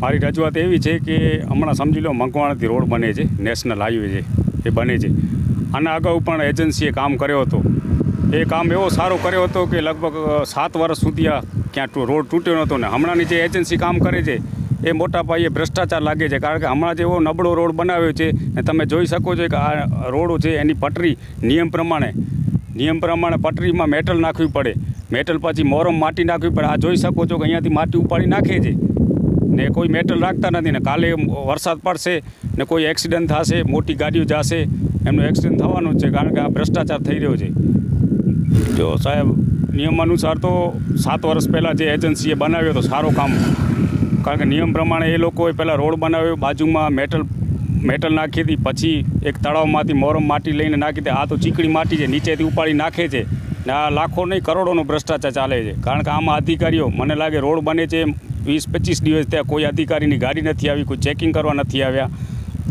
મારી રજૂઆત એવી છે કે હમણાં સમજી લો મંકવાણાથી રોડ બને છે, નેશનલ હાઈવે છે, એ બને છે. આના અગાઉ પણ એજન્સીએ કામ કર્યો હતો. એ કામ એવો સારો કર્યો હતો કે લગભગ સાત વર્ષ સુધી આ ક્યાં રોડ તૂટ્યો નહોતો ને હમણાંની જે એજન્સી કામ કરે છે, એ મોટા પાયે ભ્રષ્ટાચાર લાગે છે. કારણ કે હમણાં જેવો નબળો રોડ બનાવ્યો છે, ને તમે જોઈ શકો છો કે આ રોડ છે એની પટરી નિયમ પ્રમાણે નિયમ પ્રમાણે પટરીમાં મેટલ નાખવી પડે. મેટલ પછી મોરમ માટી નાખવી પડે. આ જોઈ શકો છો કે અહીંયાથી માટી ઉપાડી નાખે છે. ને કોઈ મેટલ રાખતા નથી ને કાલે વરસાદ પડશે ને કોઈ એક્સિડન્ટ થશે, મોટી ગાડીઓ જશે, એમનું એક્સિડન્ટ થવાનું છે કારણ કે આ ભ્રષ્ટાચાર થઈ રહ્યો છે. જો સાહેબ, નિયમ અનુસાર તો સાત વર્ષ પહેલાં જે એજન્સીએ બનાવ્યો તો સારો કામ, કારણ કે નિયમ પ્રમાણે એ લોકોએ પહેલાં રોડ બનાવ્યો, બાજુમાં મેટલ મેટલ નાખી હતી, પછી એક તળાવમાંથી મોરમ માટી લઈને નાખી હતી. આ તો ચીકણી માટી છે, નીચેથી ઉપાડી નાખે છે ને આ લાખો નહીં, કરોડોનો ભ્રષ્ટાચાર ચાલે છે. કારણ કે આમાં અધિકારીઓ, મને લાગે રોડ બને છે વીસ, પચીસ દિવસ ત્યાં કોઈ અધિકારીની ગાડી નથી આવી, કોઈ ચેકિંગ કરવા નથી આવ્યા.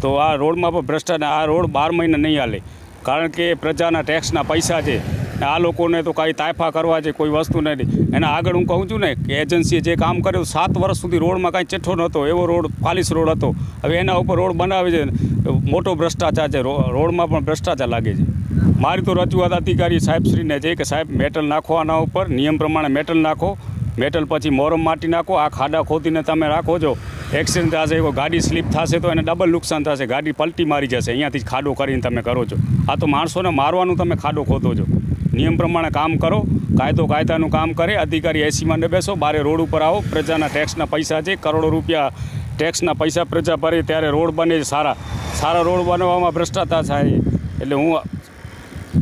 તો આ રોડમાં પણ ભ્રષ્ટાચાર આ રોડ બાર મહિને નહીં હાલે. કારણ કે પ્રજાના ટેક્સના પૈસા છે. આ લોકોને તો કાંઈ તાયફા કરવા છે કોઈ વસ્તુ નથી. એના આગળ હું કહું છું ને કે એજન્સીએ જે કામ કર્યું, સાત વર્ષ સુધી રોડમાં કાંઈ ચઠ્ઠો નહોતો. એવો રોડ પાલિશ રોડ હતો. હવે એના ઉપર રોડ બનાવે છે. મોટો ભ્રષ્ટાચાર છે. રોડમાં પણ ભ્રષ્ટાચાર લાગે છે. મારી તો રજૂઆત અધિકારી સાહેબશ્રીને છે કે સાહેબ મેટલ નાખો આના ઉપર, નિયમ પ્રમાણે મેટલ નાખો. મેટલ પછી મોરમ માટી નાખો, આ ખાડા ખોદીને તમે રાખો છો. એક્સિડન્ટ થશે ગાડી સ્લીપ થશે તો એને ડબલ નુકસાન થશે. ગાડી પલટી મારી જશે, અહીંયાથી ખાડો કરીને તમે કરો છો. આ તો માણસોને મારવાનું તમે ખાડો ખોદો છો. નિયમ પ્રમાણે કામ કરો કાયદો કાયદાનું કામ કરે, અધિકારી એસીમાં ન બેસો, બારે રોડ ઉપર આવો. પ્રજાના ટેક્સના પૈસા છે, કરોડો રૂપિયા ટેક્સના પૈસા પ્રજા ભરે ત્યારે રોડ બને સારા. સારા રોડ બનાવવામાં ભ્રષ્ટાચાર થાય. એટલે હું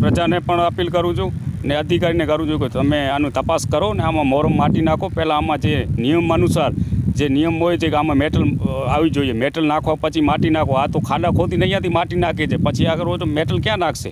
પ્રજાને પણ અપીલ કરું છું ને અધિકારીને કરવું જોઈએ કે તમે આનું તપાસ કરો ને આમાં મોરમ માટી નાખો. પહેલાં આમાં જે નિયમ અનુસાર જે નિયમ હોય છે કે આમાં મેટલ આવી જોઈએ. મેટલ નાખવા પછી માટી નાખો. આ તો ખાડા ખોદીને અહીંયાથી માટી નાખે છે. પછી આગળ હોય તો મેટલ ક્યાં નાખશે?